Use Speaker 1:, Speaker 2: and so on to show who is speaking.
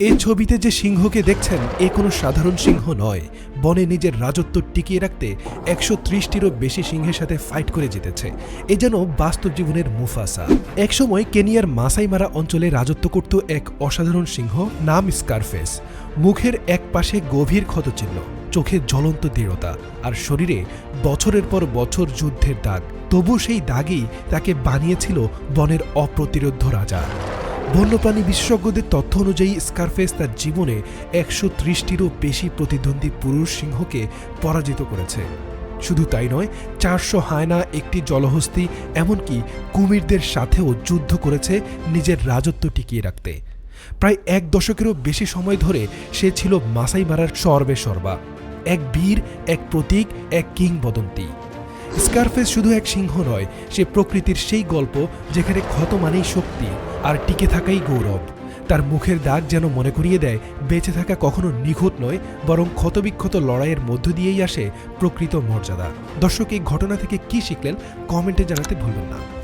Speaker 1: এই ছবিতে যে সিংহকে দেখছেন, এ কোনো সাধারণ সিংহ নয়। বনে নিজের রাজত্ব টিকিয়ে রাখতে একশো ত্রিশটিরও বেশি সিংহের সাথে ফাইট করে জিতেছে। এ যেন বাস্তব জীবনের মুফাসা। একসময় কেনিয়ার মাসাইমারা অঞ্চলে রাজত্ব করত এক অসাধারণ সিংহ নাম স্কারফেস। মুখের এক পাশে গভীর ক্ষতচিহ্ন, চোখে জ্বলন্ত দৃঢ়তা আর শরীরে বছরের পর বছর যুদ্ধের দাগ। তবু সেই দাগই তাকে বানিয়েছিল বনের অপ্রতিরোধ্য রাজা। বন্যপ্রাণী বিশেষজ্ঞদের তথ্য অনুযায়ী স্কারফেস তার জীবনে একশো ত্রিশটিরও বেশি প্রতিদ্বন্দ্বী পুরুষ সিংহকে পরাজিত করেছে। শুধু তাই নয়, চারশো হায়না, একটি জলহস্তি, এমনকি কুমিরদের সাথেও যুদ্ধ করেছে নিজের রাজত্ব টিকিয়ে রাখতে। প্রায় এক দশকেরও বেশি সময় ধরে সে ছিল মাসাই মারার সর্বে সর্বা এক বীর, এক প্রতীক, এক কিংবদন্তি। স্কারফেস শুধু এক সিংহ নয়, সে প্রকৃতির সেই গল্প যেখানে ক্ষত মানেই শক্তি আর টিকে থাকাই গৌরব। তার মুখের দাগ যেন মনে করিয়ে দেয়, বেঁচে থাকা কখনো নিখুঁত নয়, বরং ক্ষতবিক্ষত লড়াইয়ের মধ্য দিয়েই আসে প্রকৃত মর্যাদা। দর্শক, এই ঘটনা থেকে কি শিখলেন, কমেন্টে জানাতে ভুলবেন না।